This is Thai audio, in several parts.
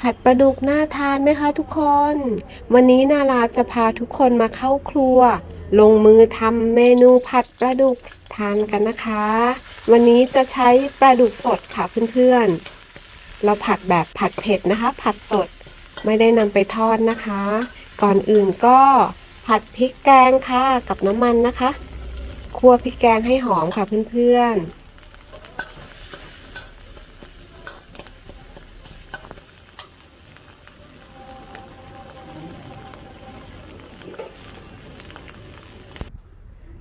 ผัดปลาดุกน่าทานไหมคะทุกคน วันนี้นาราจะพาทุกคนมาเข้าครัว ลงมือทำเมนูผัดปลาดุกทานกันนะคะ วันนี้จะใช้ปลาดุกสดค่ะเพื่อนๆ เราผัดแบบผัดเผ็ดนะคะ ผัดสดไม่ได้นำไปทอดนะคะ ก่อนอื่นก็ผัดพริกแกงค่ะกับน้ำมันนะคะ คั่วพริกแกงให้หอมค่ะเพื่อนๆ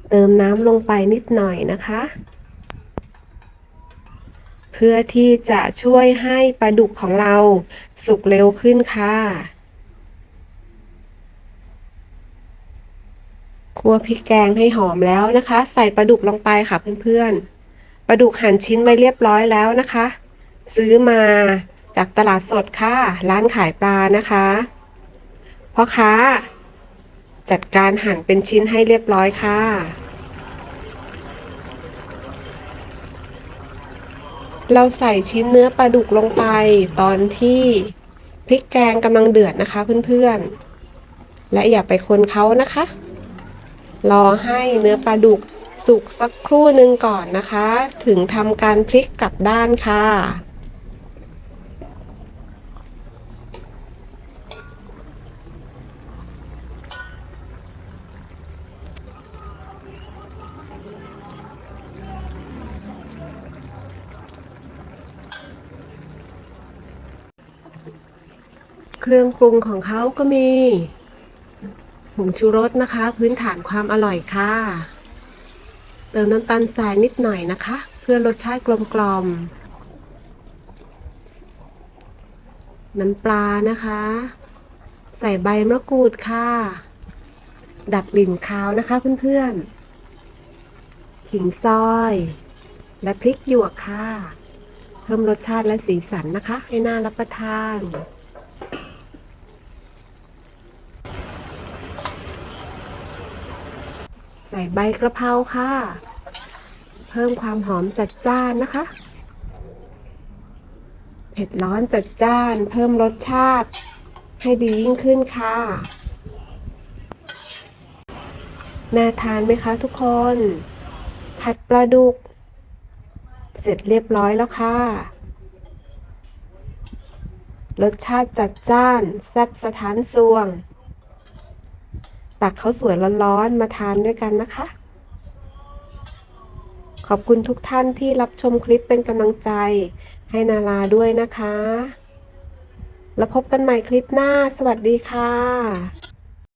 เติมน้ำลงไปนิดหน่อยนะคะ เพื่อที่จะช่วยให้ปลาดุกของเราสุกเร็วขึ้นค่ะคั่วพริกแกงให้หอมแล้วนะคะ ใส่ปลาดุกลงไปค่ะเพื่อนๆปลาดุกหั่นชิ้นไว้เรียบร้อยแล้วนะคะ ซื้อมาจากตลาดสดค่ะ ร้านขายปลานะคะพ่อค้า จัดการหั่นเป็นชิ้นให้เรียบร้อยค่ะ เราใส่ชิ้นเนื้อปลาดุกลงไปตอนที่พริกแกงกำลังเดือดนะคะเพื่อนๆ และอย่าไปคนเขานะคะ รอให้เนื้อปลาดุกสุกสักครู่หนึ่งก่อนนะคะ ถึงทำการพลิกกลับด้านค่ะ รื่องปรุงของเขาก็มีผงชูรสนะคะ พื้นฐานความอร่อยค่ะ เติมน้ำตาลทรายนิดหน่อยนะคะ เพื่อรสชาติกลมกล่อมน้ำปลานะคะ ใส่ใบมะกรูดค่ะ ดับกลิ่นคาวนะคะเพื่อนๆ ขิงซอย และพริกหยวกค่ะ เพิ่มรสชาติและสีสันนะคะ ให้น่ารับประทาน ใส่ใบกระเพราค่ะ เพิ่มความหอมจัดจ้านนะคะ เผ็ดร้อนจัดจ้าน เพิ่มรสชาติ ให้ดียิ่งขึ้นค่ะ น่าทานไหมคะทุกคน ผัดปลาดุก เสร็จเรียบร้อยแล้วค่ะ รสชาติจัดจ้าน แซ่บสถานสวง ตักข้าวสวยร้อนๆมาทานด้วยกันนะคะ ขอบคุณทุกท่านที่รับชมคลิปเป็นกำลังใจให้นาราด้วยนะคะ แล้วพบกันใหม่คลิปหน้า สวัสดีค่ะ